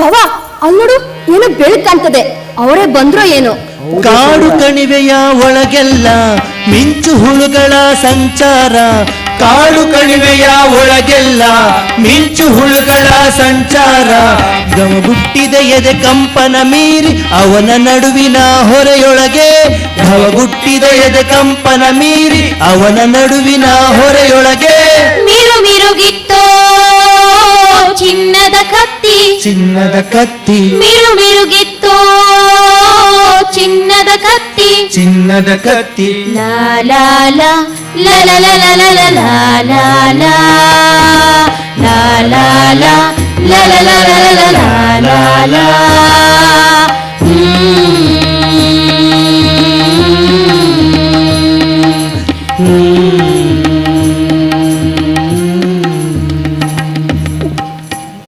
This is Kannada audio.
ಭವ ಅಲ್ಲೋಡು ಏನು ಬೆಳಕು ಕಾಣ್ತದೆ. ಅವರೇ ಬಂದ್ರೋ ಏನು. ಕಾಡು ಕಣಿವೆಯ ಒಳಗೆಲ್ಲ ಮಿಂಚು ಹುಳುಗಳ ಸಂಚಾರ. ಕಾಡು ಕಣಿವೆಯ ಒಳಗೆಲ್ಲ ಮಿಂಚು ಹುಳುಗಳ ಸಂಚಾರ. ಗಮಗುಟ್ಟಿದೆ ಎದೆ ಕಂಪನ ಮೀರಿ ಅವನ ನಡುವಿನ ಹೊರೆಯೊಳಗೆ. ಘವಗುಟ್ಟಿದೆ ಎದೆ ಕಂಪನ ಮೀರಿ ಅವನ ನಡುವಿನ ಹೊರೆಯೊಳಗೆ. కత్తి చిన్నద కత్తి మిరు మిరుగిత్తో చిన్నద కత్తి చిన్నద కత్తి లాలా లాలా లాలా Mm-hmm.